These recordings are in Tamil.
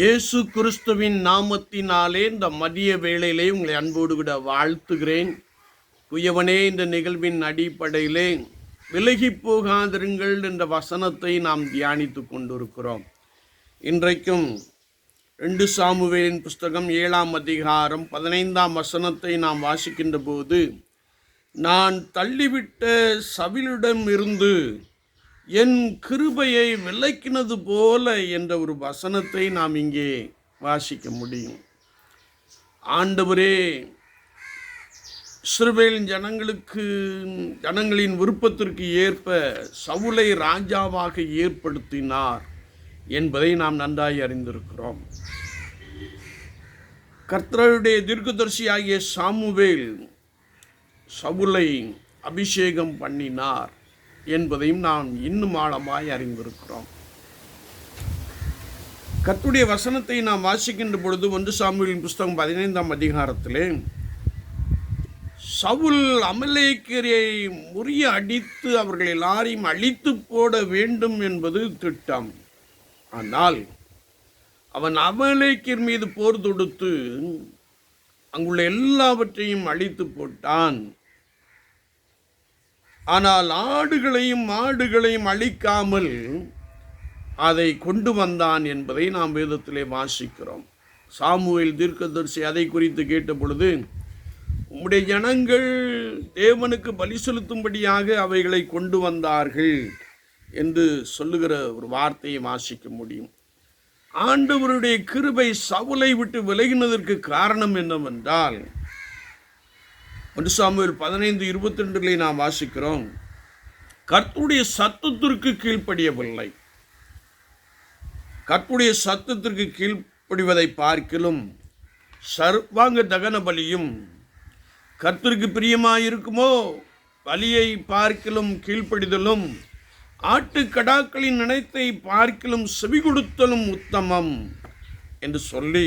இயேசு கிறிஸ்துவின் நாமத்தினாலே இந்த மதிய வேளையிலே உங்களை அன்போடு விட வாழ்த்துகிறேன். குயவனே இந்த நிகழ்வின் அடிப்படையிலே விலகி போகாதிருங்கள் என்ற வசனத்தை நாம் தியானித்து கொண்டிருக்கிறோம். இன்றைக்கும் ரெண்டு சாமுவேலின் புஸ்தகம் ஏழாம் அதிகாரம் பதினைந்தாம் வசனத்தை நாம் வாசிக்கின்ற போது நான் தள்ளிவிட்ட சவிலிடம் இருந்து என் கிருபையை விளக்கினது போல என்ற ஒரு வசனத்தை நாம் இங்கே வாசிக்க முடியும். ஆண்டவரே இஸ்ரவேலின் ஜனங்களுக்கு ஜனங்களின் விருப்பத்திற்கு ஏற்ப சவுலை ராஜாவாக ஏற்படுத்தினார் என்பதை நாம் நன்றாய் அறிந்திருக்கிறோம். கர்த்தருடைய தீர்க்கதர்சியாகிய சாமுவேல் சவுலை அபிஷேகம் பண்ணினார். என்பதையும் நாம் இன்னும் ஆழமாய் அறிந்திருக்கிறோம். கத்துடைய வசனத்தை நாம் வாசிக்கின்ற பொழுது ஒன்று சாமியின் புஸ்தகம் பதினைந்தாம் அதிகாரத்திலே சவுல் அமலேக்கரை முறிய அடித்து அவர்கள் எல்லாரையும் அழித்து போட வேண்டும் என்பது திட்டம். ஆனால் அவன் அமலேக்கர் மீது போர் தொடுத்து அங்குள்ள எல்லாவற்றையும் அழித்து போட்டான். ஆனால் ஆடுகளையும் மாடுகளையும் அழிக்காமல் அதை கொண்டு வந்தான் என்பதை நாம் வேதத்திலே வாசிக்கிறோம். சாமுவேல் தீர்க்கதரிசி அதை குறித்து கேட்ட பொழுது உம்முடைய ஜனங்கள் தேவனுக்கு பலி செலுத்தும்படியாக அவைகளை கொண்டு வந்தார்கள் என்று சொல்லுகிற ஒரு வார்த்தையை வாசிக்க முடியும். ஆண்டவருடைய கிருபை சவுலை விட்டு விலகினதற்கு காரணம் என்னவென்றால் ஒன்று சாமுவேல் பதினைந்து இருபத்தி ரெண்டுகளை நாம் வாசிக்கிறோம். கர்த்துடைய சத்தத்திற்கு கீழ்ப்படியவில்லை. கர்த்துடைய சத்தத்திற்கு கீழ்ப்படிவதை பார்க்கிலும் சர்வாங்க தகன பலியும் கர்த்தருக்கு பிரியமாயிருக்குமோ? பலியை பார்க்கிலும் கீழ்ப்படிதலும் ஆட்டுக்கடாக்களின் நினைத்தை பார்க்கிலும் செவி கொடுத்தலும் உத்தமம் என்று சொல்லி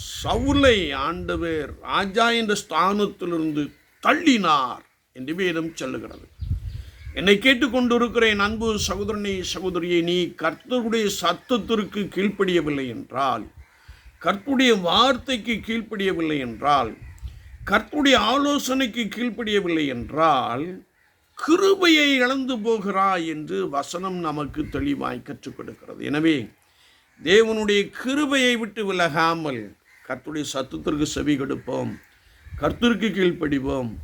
சவுலை ஆண்டவர் ராஜா என்ற ஸ்தானத்திலிருந்து தள்ளினார் என்று வேதம் சொல்லுகிறது. என்னை கேட்டுக்கொண்டிருக்கிறேன் அன்பு சகோதரனை சகோதரியை நீ கர்த்தருடைய சத்தத்திற்கு கீழ்ப்படியவில்லை என்றால் கற்புடைய வார்த்தைக்கு கீழ்ப்படியவில்லை என்றால் கற்புடைய ஆலோசனைக்கு கீழ்ப்படியவில்லை என்றால் கிருபையை இழந்து போகிறாய் என்று வசனம் நமக்கு தெளிவாய் கற்றுக் கொடுக்கிறது. எனவே தேவனுடைய கிருபையை விட்டு விலகாமல் கர்த்துடைய சத்தத்திற்கு செவி கொடுப்போம். கர்த்தருக்கு கீழ்ப்படிவோம்.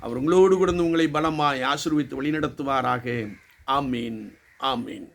அவர் உங்களோடு கூட உங்களை பலமாய் ஆசிர்வித்து வழிநடத்துவாராக. ஆமீன். ஆமீன்.